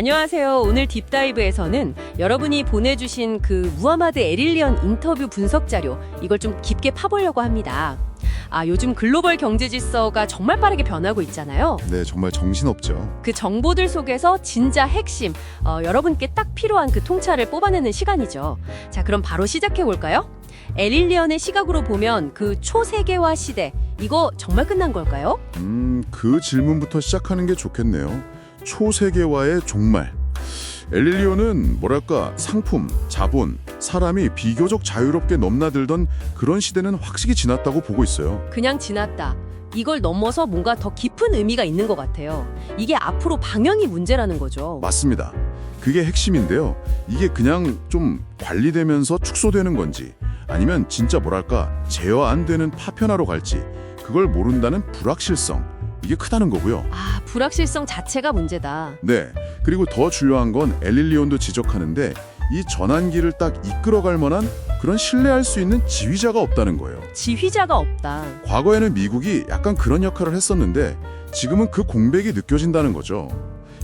안녕하세요. 오늘 딥다이브에서는 여러분이 보내주신 그 무하마드 에릴리언 인터뷰 분석 자료 이걸 좀 깊게 파보려고 합니다. 아, 요즘 글로벌 경제 질서가 정말 빠르게 변하고 있잖아요. 네, 정말 정신없죠. 그 정보들 속에서 진짜 핵심, 어, 여러분께 딱 필요한 그 통찰을 뽑아내는 시간이죠. 자, 그럼 바로 시작해 볼까요? 에릴리언의 시각으로 보면 그 초세계화 시대, 이거 정말 끝난 걸까요? 음, 그 질문부터 시작하는 게 좋겠네요. 초세계화의 종말. 엘릴리오는 뭐랄까 상품, 자본, 사람이 비교적 자유롭게 넘나들던 그런 시대는 확실히 지났다고 보고 있어요. 그냥 지났다. 이걸 넘어서 뭔가 더 깊은 의미가 있는 것 같아요. 이게 앞으로 방향이 문제라는 거죠. 맞습니다. 그게 핵심인데요. 이게 그냥 좀 관리되면서 축소되는 건지 아니면 진짜 뭐랄까 제어 안 되는 파편화로 갈지 그걸 모른다는 불확실성 이게 크다는 거고요. 아, 불확실성 자체가 문제다. 네. 그리고 더 중요한 건 엘릴리온도 지적하는데 이 전환기를 딱 이끌어갈 만한 그런 신뢰할 수 있는 지휘자가 없다는 거예요. 지휘자가 없다. 과거에는 미국이 약간 그런 역할을 했었는데 지금은 그 공백이 느껴진다는 거죠.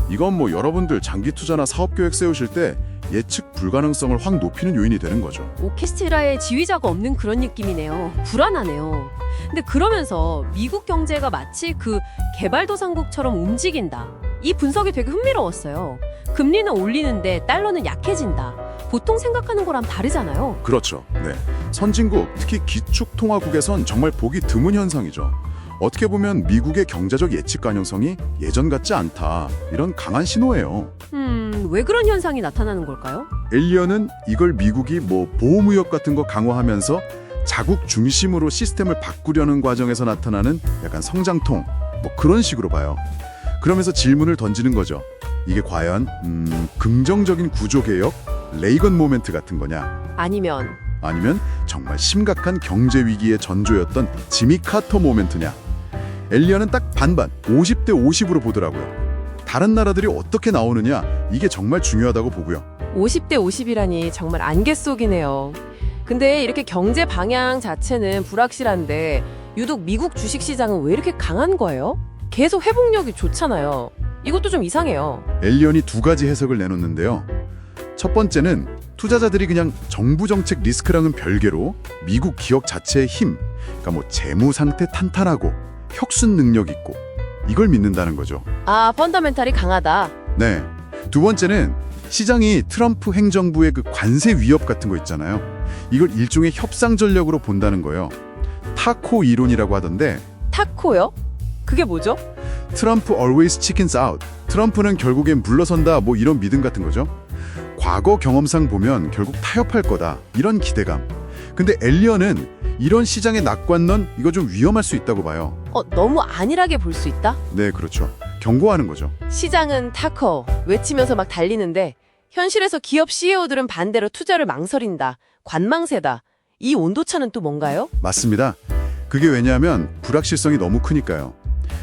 이건 뭐 여러분들 장기 투자나 사업 계획 세우실 때 예측 불가능성을 확 높이는 요인이 되는 거죠. 오케스트라에 지휘자가 없는 그런 느낌이네요. 불안하네요. 근데 그러면서 미국 경제가 마치 그 개발도상국처럼 움직인다. 이 분석이 되게 흥미로웠어요. 금리는 올리는데 달러는 약해진다. 보통 생각하는 거랑 다르잖아요. 그렇죠. 네. 선진국, 특히 기축통화국에선 정말 보기 드문 현상이죠. 어떻게 보면 미국의 경제적 예측 가능성이 예전 같지 않다. 이런 강한 신호예요. 음, 왜 그런 현상이 나타나는 걸까요? 엘리언은 이걸 미국이 뭐 보호무역 같은 거 강화하면서 자국 중심으로 시스템을 바꾸려는 과정에서 나타나는 약간 성장통 뭐 그런 식으로 봐요. 그러면서 질문을 던지는 거죠. 이게 과연 음, 긍정적인 구조 개혁, 레이건 모멘트 같은 거냐? 아니면 아니면 정말 심각한 경제 위기의 전조였던 지미 카터 모멘트냐? 엘리언은 딱 반반, 50대 50으로 보더라고요. 다른 나라들이 어떻게 나오느냐 이게 정말 중요하다고 보고요. 50대 50이라니 정말 안개 속이네요. 근데 이렇게 경제 방향 자체는 불확실한데 유독 미국 주식 시장은 왜 이렇게 강한 거예요? 계속 회복력이 좋잖아요. 이것도 좀 이상해요. 엘리언이 두 가지 해석을 내놓는데요. 첫 번째는 투자자들이 그냥 정부 정책 리스크랑은 별개로 미국 기업 자체의 힘, 그러니까 뭐 재무 상태 탄탄하고 혁순 능력 있고 이걸 믿는다는 거죠. 아, 펀더멘탈이 강하다. 네. 두 번째는 시장이 트럼프 행정부의 그 관세 위협 같은 거 있잖아요. 이걸 일종의 협상 전략으로 본다는 거예요. 타코 이론이라고 하던데 타코요? 그게 뭐죠? 트럼프 always chickens out. 트럼프는 결국엔 물러선다 뭐 이런 믿음 같은 거죠. 과거 경험상 보면 결국 타협할 거다 이런 기대감. 근데 엘리언은 이런 시장의 낙관론 이거 좀 위험할 수 있다고 봐요. 어, 너무 안일하게 볼 수 있다? 네, 그렇죠. 경고하는 거죠. 시장은 타코 외치면서 막 달리는데 현실에서 기업 CEO들은 반대로 투자를 망설인다. 관망세다. 이 온도차는 또 뭔가요? 맞습니다. 그게 왜냐하면 불확실성이 너무 크니까요.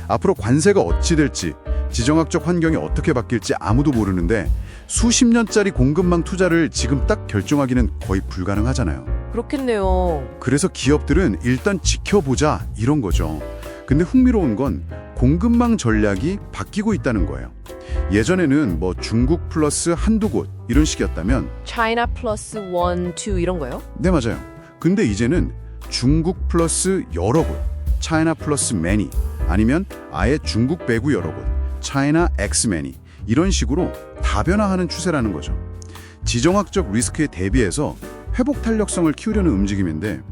앞으로 관세가 어찌 될지, 지정학적 환경이 어떻게 바뀔지 아무도 모르는데 수십 년짜리 공급망 투자를 지금 딱 결정하기는 거의 불가능하잖아요. 그렇겠네요. 그래서 기업들은 일단 지켜보자 이런 거죠. 근데 흥미로운 건 공급망 전략이 바뀌고 있다는 거예요. 예전에는 뭐 중국 플러스 한두 곳 이런 식이었다면 China 플러스 원, 투 이런 거요? 네 맞아요. 근데 이제는 중국 플러스 여러 곳, 차이나 플러스 매니 아니면 아예 중국 배구 여러 곳, 차이나 엑스 매니 이런 식으로 다변화하는 추세라는 거죠. 지정학적 리스크에 대비해서 회복 탄력성을 키우려는 움직임인데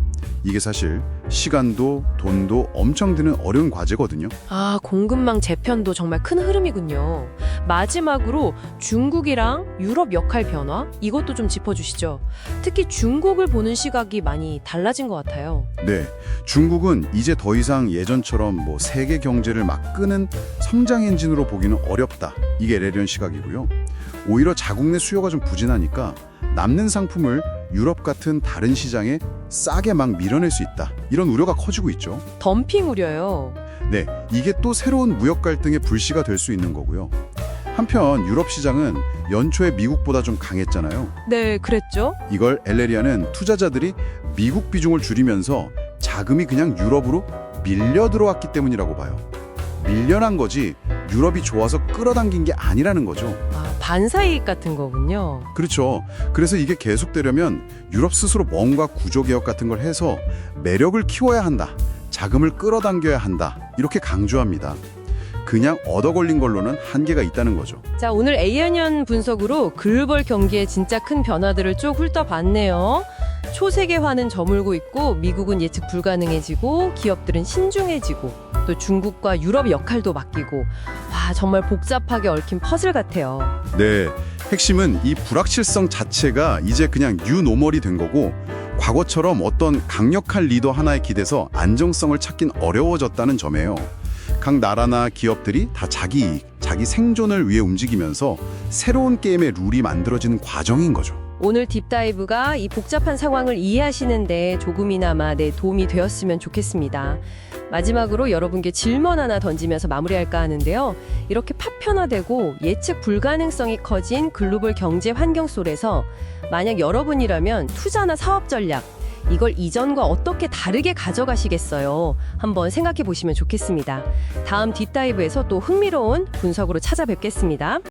이게 사실 시간도 돈도 엄청 드는 어려운 과제거든요. 아, 공급망 재편도 정말 큰 흐름이군요. 마지막으로 중국이랑 유럽 역할 변화 이것도 좀 짚어주시죠. 특히 중국을 보는 시각이 많이 달라진 것 같아요. 네, 중국은 이제 더 이상 예전처럼 뭐 세계 경제를 막 끄는 성장 엔진으로 보기는 어렵다. 이게 레련 시각이고요. 오히려 자국 내 수요가 좀 부진하니까 남는 상품을 유럽 같은 다른 시장에 싸게 막 밀어낼 수 있다. 이런 우려가 커지고 있죠. 덤핑 우려요. 네, 이게 또 새로운 무역 갈등의 불씨가 될 수 있는 거고요. 한편 유럽 시장은 연초에 미국보다 좀 강했잖아요. 네, 그랬죠. 이걸 엘레리아는 투자자들이 미국 비중을 줄이면서 자금이 그냥 유럽으로 밀려 들어왔기 때문이라고 봐요. 밀려난 거지 유럽이 좋아서 끌어당긴 게 아니라는 거죠. 아, 반사이익 같은 거군요. 그렇죠. 그래서 이게 계속되려면 유럽 스스로 뭔가 구조 개혁 같은 걸 해서 매력을 키워야 한다. 자금을 끌어당겨야 한다. 이렇게 강조합니다. 그냥 얻어 걸린 걸로는 한계가 있다는 거죠. 자, 오늘 ANN 분석으로 글로벌 경기의 진짜 큰 변화들을 쭉 훑어봤네요. 초세계화는 저물고 있고 미국은 예측 불가능해지고 기업들은 신중해지고 또 중국과 유럽 역할도 바뀌고 와 정말 복잡하게 얽힌 퍼즐 같아요. 네. 핵심은 이 불확실성 자체가 이제 그냥 뉴노멀이 된 거고 과거처럼 어떤 강력한 리더 하나에 기대서 안정성을 찾긴 어려워졌다는 점이에요. 각 나라나 기업들이 다 자기 이익, 자기 생존을 위해 움직이면서 새로운 게임의 룰이 만들어지는 과정인 거죠. 오늘 딥다이브가 이 복잡한 상황을 이해하시는데 조금이나마 내 도움이 되었으면 좋겠습니다. 마지막으로 여러분께 질문 하나 던지면서 마무리할까 하는데요. 이렇게 파편화되고 예측 불가능성이 커진 글로벌 경제 환경 속에서 만약 여러분이라면 투자나 사업 전략 이걸 이전과 어떻게 다르게 가져가시겠어요? 한번 생각해 보시면 좋겠습니다. 다음 딥다이브에서 또 흥미로운 분석으로 찾아뵙겠습니다.